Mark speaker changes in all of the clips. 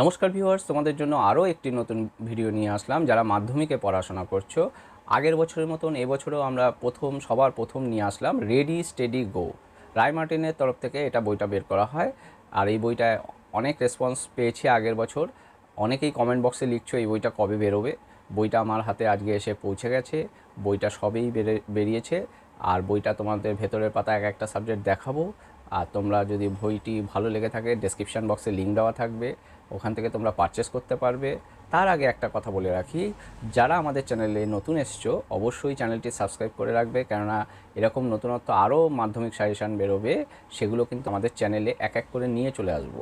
Speaker 1: নমস্কার ভিউয়ার্স, তোমাদের জন্য আরও একটি নতুন ভিডিও নিয়ে আসলাম যারা মাধ্যমিকে পড়াশোনা করছ। আগের বছরের মতন এবছরও আমরা প্রথম, সবার প্রথম নিয়ে আসলাম রেডি স্টেডি গো রায় মার্টিনের তরফ থেকে এটা বইটা বের করা হয়। আর এই বইটায় অনেক রেসপন্স পেয়েছি আগের বছর। অনেকেই কমেন্ট বক্সে লিখছো এই বইটা কবে বেরোবে? বইটা আমার হাতে আজকে এসে পৌঁছে গেছে। বইটা সবেই বেরে বেরিয়েছে। আর বইটা তোমাদের ভেতরের পাতা এক একটা সাবজেক্ট দেখাবো। আর তোমরা যদি বইটি ভালো লেগে থাকে ডেসক্রিপশান বক্সে লিঙ্ক দেওয়া থাকবে। ওখান থেকে তোমরা পারচেস করতে পারবে। তার আগে একটা কথা বলে রাখি, যারা আমাদের চ্যানেলে নতুন এসছো, অবশ্যই চ্যানেলটি সাবস্ক্রাইব করে রাখবে। কেননা এরকম নতুনত্ব আরও মাধ্যমিক সাজেশান বেরোবে, সেগুলো কিন্তু আমাদের চ্যানেলে এক এক করে নিয়ে চলে আসব।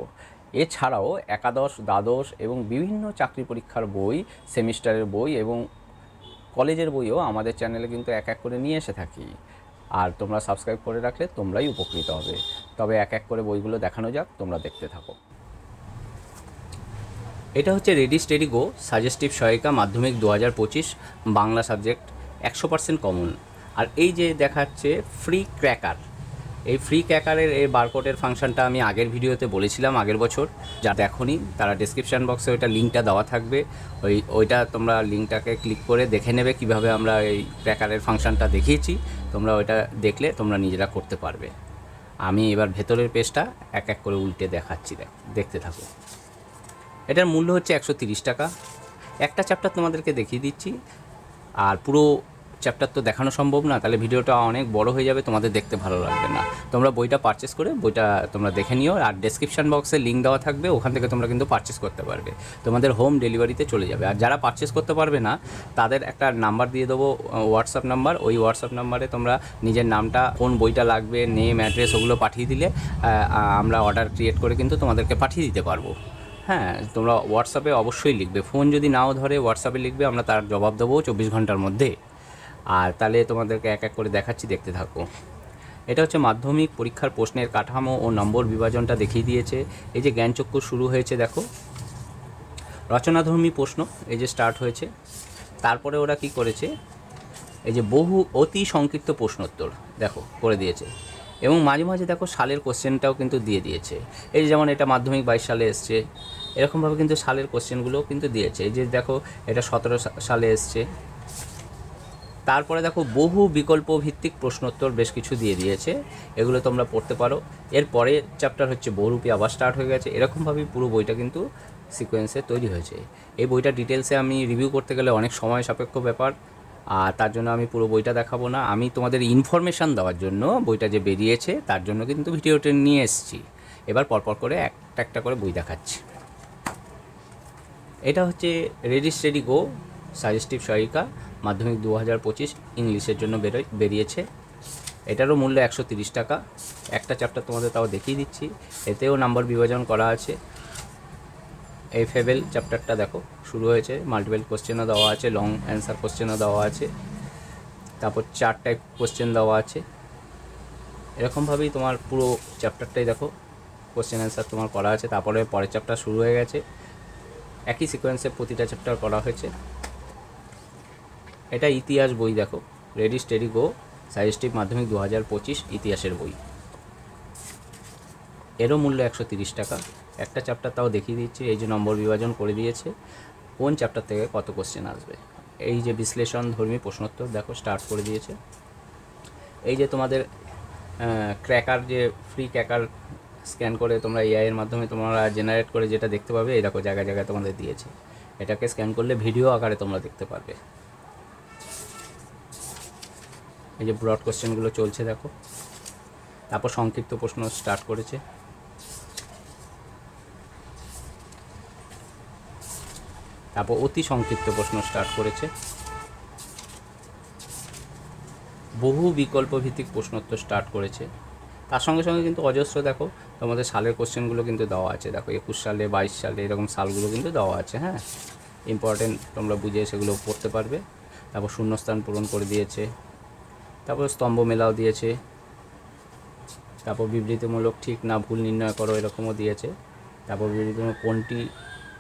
Speaker 1: এছাড়াও একাদশ, দ্বাদশ এবং বিভিন্ন চাকরি পরীক্ষার বই, সেমিস্টারের বই এবং কলেজের বইও আমাদের চ্যানেলে কিন্তু এক এক করে নিয়ে এসে থাকি। আর তোমরা সাবস্ক্রাইব করে রাখলে তোমরাই উপকৃত হবে। তবে এক এক করে বইগুলো দেখানো যাক, তোমরা দেখতে থাকো। এটা হচ্ছে রেডি স্টেডি গো সাজেস্টিভ সহায়িকা মাধ্যমিক দু হাজার পঁচিশ, বাংলা সাবজেক্ট একশো পার্সেন্ট কমন আর এই যে দেখাচ্ছে ফ্রি ক্র্যাকার এই ফ্রি ক্র্যাকারের এই বারকোডের ফাংশনটা আমি আগের ভিডিওতে বলেছিলাম, আগের বছর। যা দেখোনি, তারা ডিসক্রিপশান বক্সে ওইটা লিঙ্কটা দেওয়া থাকবে। ওই, ওইটা তোমরা লিঙ্কটাকে ক্লিক করে দেখে নেবে কীভাবে আমরা এই ক্র্যাকারের ফাংশনটা দেখিয়েছি। তোমরা ওইটা দেখলে তোমরা নিজেরা করতে পারবে। আমি এবার ভেতরের পেজটা এক এক করে উল্টে দেখাচ্ছি, দেখ, দেখতে থাকো। এটার মূল্য হচ্ছে একশো টাকা। একটা চ্যাপ্টার তোমাদেরকে দেখিয়ে দিচ্ছি। আর পুরো চ্যাপ্টার তো দেখানো সম্ভব না, তাহলে ভিডিওটা অনেক বড় হয়ে যাবে, তোমাদের দেখতে ভালো লাগবে না। তোমরা বইটা পারচেস করে, বইটা তোমরা দেখে নিও, আর ডেসক্রিপশান বক্সে লিঙ্ক দেওয়া থাকবে, ওখান থেকে তোমরা কিন্তু পারচেস করতে পারবে। তোমাদের হোম ডেলিভারিতে চলে যাবে। আর যারা পারচেস করতে পারবে না, তাদের একটা নাম্বার দিয়ে দেবো হোয়াটসঅ্যাপ নাম্বার ওই হোয়াটসঅ্যাপ নাম্বারে তোমরা নিজের নামটা, কোন বইটা লাগবে নেম অ্যাড্রেস ওগুলো পাঠিয়ে দিলে আমরা অর্ডার ক্রিয়েট করে কিন্তু তোমাদেরকে পাঠিয়ে দিতে পারব। হ্যাঁ তোমরা হোয়াটসঅ্যাপে অবশ্যই লিখবে। ফোন যদি নাও ধরে হোয়াটসঅ্যাপে লিখবে, আমরা তার জবাব দেবো চব্বিশ ঘণ্টার মধ্যে। আর তাহলে তোমাদেরকে এক এক করে দেখাচ্ছি, দেখতে থাকো। এটা হচ্ছে মাধ্যমিক পরীক্ষার প্রশ্নের কাঠামো ও নম্বর বিভাজনটা দেখিয়ে দিয়েছে। এই যে জ্ঞানচক্ষু শুরু হয়েছে, দেখো। রচনাধর্মী প্রশ্ন, এই যে স্টার্ট হয়েছে। তারপরে ওরা কি করেছে? এই যে বহু অতি সংক্ষিপ্ত প্রশ্নোত্তর, দেখো, করে দিয়েছে। এবং মাঝে মাঝে, দেখো, সালের কোশ্চেনটাও কিন্তু দিয়ে দিয়েছে। এই যেমন এটা মাধ্যমিক বাইশ সালে এসছে, এরকমভাবে কিন্তু সালের কোশ্চেনগুলোও কিন্তু দিয়েছে। এই যে দেখো, এটা সতেরো সালে এসছে। তারপরে দেখো বহু বিকল্প ভিত্তিক প্রশ্নোত্তর বেশ কিছু দিয়ে দিয়েছে। এগুলো তোমরা পড়তে পারো। এরপরে চ্যাপ্টার হচ্ছে বহুরূপী আবার স্টার্ট হয়ে গেছে। এরকমভাবেই পুরো বইটা কিন্তু সিকোয়েন্সে তৈরি হয়েছে। এই বইটা ডিটেলসে আমি রিভিউ করতে গেলে অনেক সময় সাপেক্ষ ব্যাপার। আর তার জন্য আমি পুরো বইটা দেখাবো না। আমি তোমাদের ইনফরমেশান দেওয়ার জন্য বইটা যে বেরিয়েছে, তার জন্য কিন্তু ভিডিওটা নিয়ে এসেছি। এবার পরপর করে একটা একটা করে বই দেখাচ্ছি। এটা হচ্ছে রেডি স্টেডি গো সাজেস্টিভ সহায়িকা মাধ্যমিক দু হাজার পঁচিশ ইংলিশের জন্য বেরোয়, বেরিয়েছে। এটারও মূল্য একশো তিরিশ টাকা। একটা চ্যাপ্টার তোমাদের তাও দেখিয়ে দিচ্ছি। এতেও নাম্বার বিভাজন করা আছে। এই ফেবেল চ্যাপ্টারটা দেখো, শুরু হয়েছে। মাল্টিপল কোশ্চেনও দেওয়া আছে লং অ্যান্সার কোশ্চেনও দেওয়া আছে। তারপর চার টাইপ কোশ্চেন দেওয়া আছে। এরকমভাবেই তোমার পুরো চ্যাপ্টারটাই দেখো। কোশ্চেন অ্যান্সার তোমার করা আছে। তারপরে পরের চ্যাপ্টার শুরু হয়ে গেছে। একই সিকোয়েন্সে প্রতিটা চ্যাপ্টার করা হয়েছে। এটা ইতিহাস বই, দেখো। রেডি স্টেডি গো সাজেস্টিভ মাধ্যমিক দু হাজার পঁচিশ, ইতিহাসের বই। এরও মূল্য একশো তিরিশ টাকা। একটা চ্যাপ্টার তাও দেখিয়ে দিচ্ছি, এই যে নম্বর বিভাজন করে দিয়েছে। কোন চ্যাপ্টার থেকে কত কোশ্চেন আসবে? এই যে বিশ্লেষণ ধর্মী প্রশ্নোত্তর, দেখো স্টার্ট করে দিয়েছে। এই যে তোমাদের ক্র্যাকার যে ফ্রি ক্র্যাকার স্ক্যান করে তোমরা এআইয়ের মাধ্যমে তোমরা জেনারেট করে যেটা দেখতে পাবে দেখো, জায়গায় জায়গায় তোমাদের দিয়েছে। এটাকে স্ক্যান করলে ভিডিও আকারে তোমরা দেখতে পারবে। এই যে ব্রড কোশ্চেনগুলো চলছে দেখো। তারপর সংক্ষিপ্ত প্রশ্ন স্টার্ট করেছে। তারপর অতি সংক্ষিপ্ত প্রশ্ন স্টার্ট করেছে। বহু বিকল্প ভিত্তিক প্রশ্নোত্তর স্টার্ট করেছে। তার সঙ্গে সঙ্গে কিন্তু অজস্র দেখো, তোমাদের সালের কোশ্চেনগুলো কিন্তু দেওয়া আছে। দেখো, একুশ সালে, বাইশ সালে এরকম সালগুলো কিন্তু দেওয়া আছে হ্যাঁ? ইম্পর্টেন্ট তোমরা বুঝে সেগুলো পড়তে পারবে। তারপর শূন্যস্থান পূরণ করে দিয়েছে। তারপর স্তম্ভ মেলাও দিয়েছে। তারপর বিবৃতিমূলক ঠিক না ভুল নির্ণয় করো, এরকমও দিয়েছে। তারপর বিবৃতিমূলক কোনটি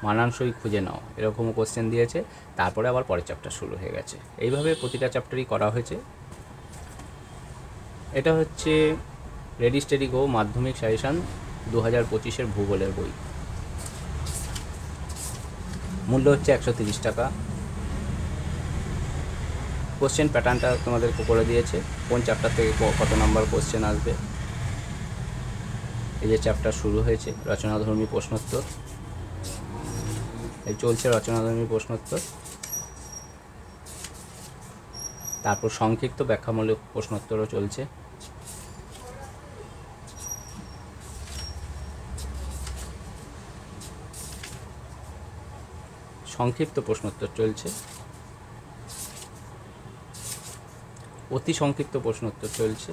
Speaker 1: মানানসই খুঁজে নাও, এরকমও কোশ্চেন দিয়েছে। তারপরে আবার পরের চ্যাপ্টার শুরু হয়ে গেছে। এইভাবে প্রতিটা চ্যাপ্টারই করা হয়েছে। এটা হচ্ছে রেডি স্টেডি গো মাধ্যমিক সাজেশান দু হাজার পঁচিশের ভূগোলের বই। মূল্য হচ্ছে একশো তিরিশ টাকা। কোশ্চেন প্যাটার্নটা তোমাদেরকে করে দিয়েছে, কোন চ্যাপ্টার থেকে কত নাম্বার কোশ্চেন আসবে। এই যে চ্যাপ্টার শুরু হয়েছে, রচনাধর্মী প্রশ্নোত্তর। এই চলছে রচনাধর্মী প্রশ্নোত্তর। তারপর সংক্ষিপ্ত ব্যাখ্যামূলক প্রশ্নোত্তরও চলছে। সংক্ষিপ্ত প্রশ্নোত্তর চলছে। অতি সংক্ষিপ্ত প্রশ্নোত্তর চলছে।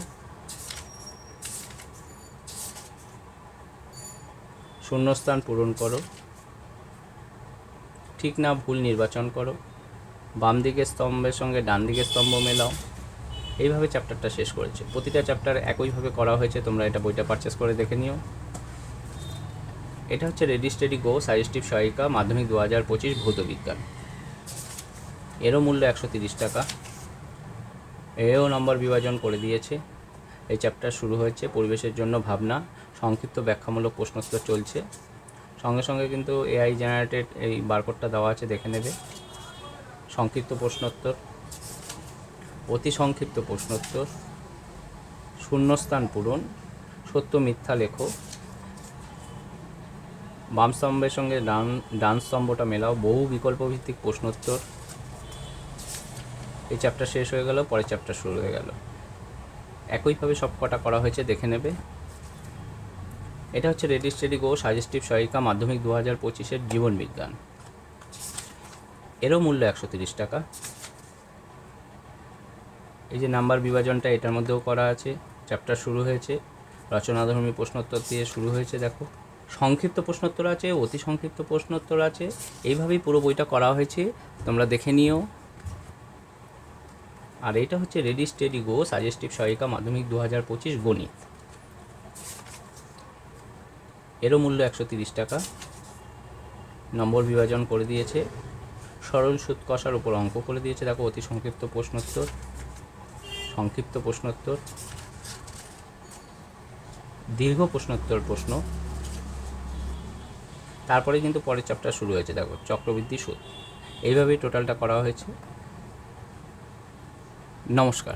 Speaker 1: শূন্যস্থান পূরণ করো। ঠিক না ভুল নির্বাচন করো। বাম দিকের স্তম্ভের সঙ্গে ডান দিকের স্তম্ভ মেলাও। এইভাবে চ্যাপ্টারটা শেষ করেছে। প্রতিটা চ্যাপ্টার একইভাবে করা হয়েছে, তোমরা এটা বইটা পারচেস করে দেখে নিও। এটা হচ্ছে রেডি স্টেডি গো সাজেস্টিভ সহায়িকা, মাধ্যমিক দু হাজার পঁচিশ ভৌত বিজ্ঞান। এরও মূল্য একশো তিরিশ টাকা। এও নম্বর বিভাজন করে দিয়েছে। এই চ্যাপ্টার শুরু হয়েছে পরিবেশের জন্য ভাবনা, সংক্ষিপ্ত ব্যাখ্যামূলক প্রশ্নোত্তর চলছে। সঙ্গে সঙ্গে কিন্তু এআই জেনারেটেড এই বারকোডটা দেওয়া আছে, দেখে নেবে। সংক্ষিপ্ত প্রশ্নোত্তর। অতি সংক্ষিপ্ত প্রশ্নোত্তর। শূন্যস্থান পূরণ। সত্য মিথ্যা লেখো। বাম স্তম্ভের সঙ্গে ডান ডান স্তম্ভটা মেলাও। বহু বিকল্পভিত্তিক প্রশ্নোত্তর। এই চ্যাপ্টার শেষ হয়ে গেল, পরের চ্যাপ্টার শুরু হয়ে গেল। একইভাবে সব কটা করা হয়েছে, দেখে নেবে। এটা হচ্ছে রেডি স্টেডি গো সাজেস্টিভ সহায়িকা মাধ্যমিক দু হাজার পঁচিশের জীবন বিজ্ঞান। এরও মূল্য একশো তিরিশ টাকা। এই যে নাম্বার বিভাজনটা, এটার মধ্যেও করা আছে। চ্যাপ্টার শুরু হয়েছে। রচনাধর্মী প্রশ্নোত্তর দিয়ে শুরু হয়েছে, দেখো। সংক্ষিপ্ত প্রশ্নোত্তর আছে, অতি সংক্ষিপ্ত প্রশ্নোত্তর আছে। এইভাবেই পুরো বইটা করা হয়েছে। তোমরা দেখে নিও। আর এটা হচ্ছে রেডি স্টেডি গো সাজেস্টিভ সহায়িকা মাধ্যমিক দু হাজার পঁচিশ গণিত এরও মূল্য একশো তিরিশ টাকা। নম্বর বিভাজন করে দিয়েছে। সরল সুদ কষার উপর অঙ্ক করে দিয়েছে। দেখো, অতি সংক্ষিপ্ত প্রশ্নোত্তর। সংক্ষিপ্ত প্রশ্নোত্তর। দীর্ঘ প্রশ্নোত্তর প্রশ্ন। তারপরে কিন্তু পরের চ্যাপ্টার শুরু হয়েছে। দেখো, চক্রবৃদ্ধি সুদ এইভাবেই টোটালটা করা হয়েছে। নমস্কার।